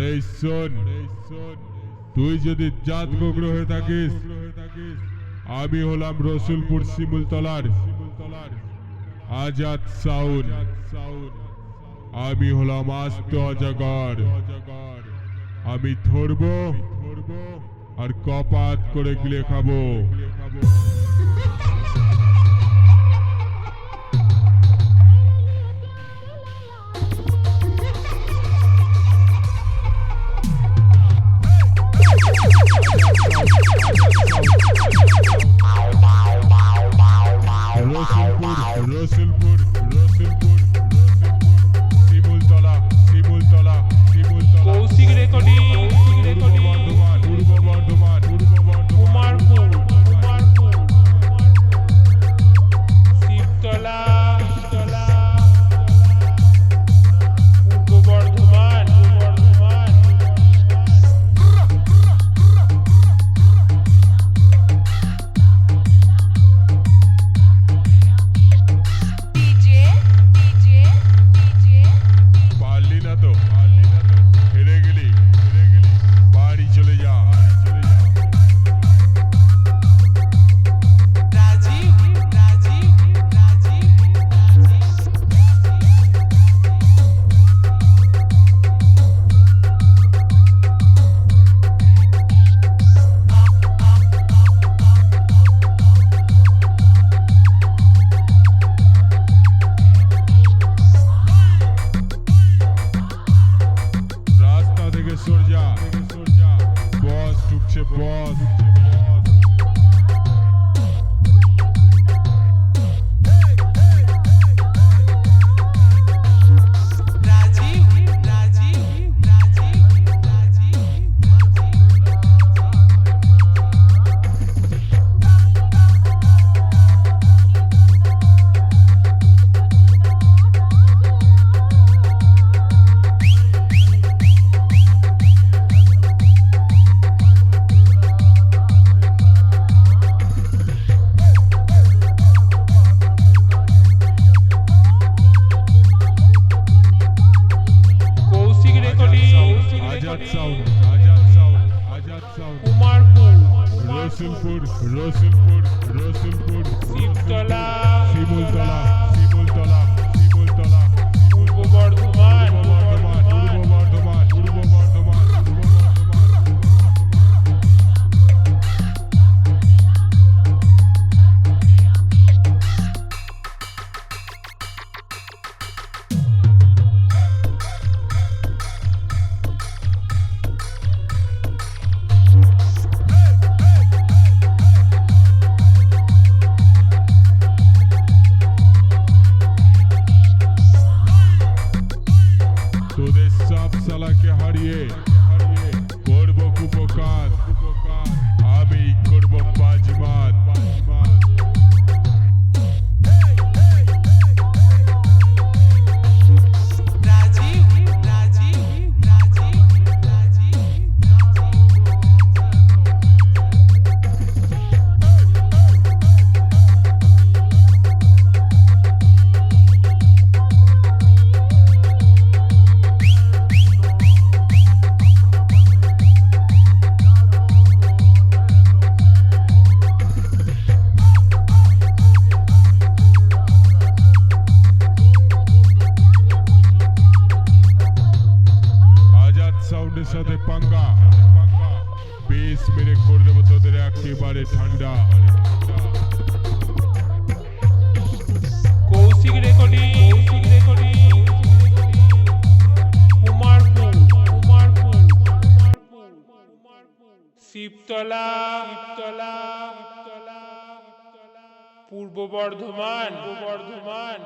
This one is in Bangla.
আরে শোন তুই যদি জাত গোগ্র হয়ে থাকিস, আমি হলাম রসুলপুর শিমুলতলার আজাদ সাউন। আমি হলাম আস্ত অজগর আমি ধরব আর কপাত করে গিলে খাব। Rasulpur Rasulpur Rasulpur Rasulpur Hallelujah. Tipo, futebol. futebol. Azad sound Azad sound Azad sound Kumarpur Rasulpur Rasulpur Rasulpur Shibtala মেরে করে দেবো তোদের একেবারে ঠান্ডা। কৌশিক রেকর্ডিং, কৌশিক কুমারপুর কুমারপুর শিবতলা শিবতলা পূর্ব বর্ধমান বর্ধমান।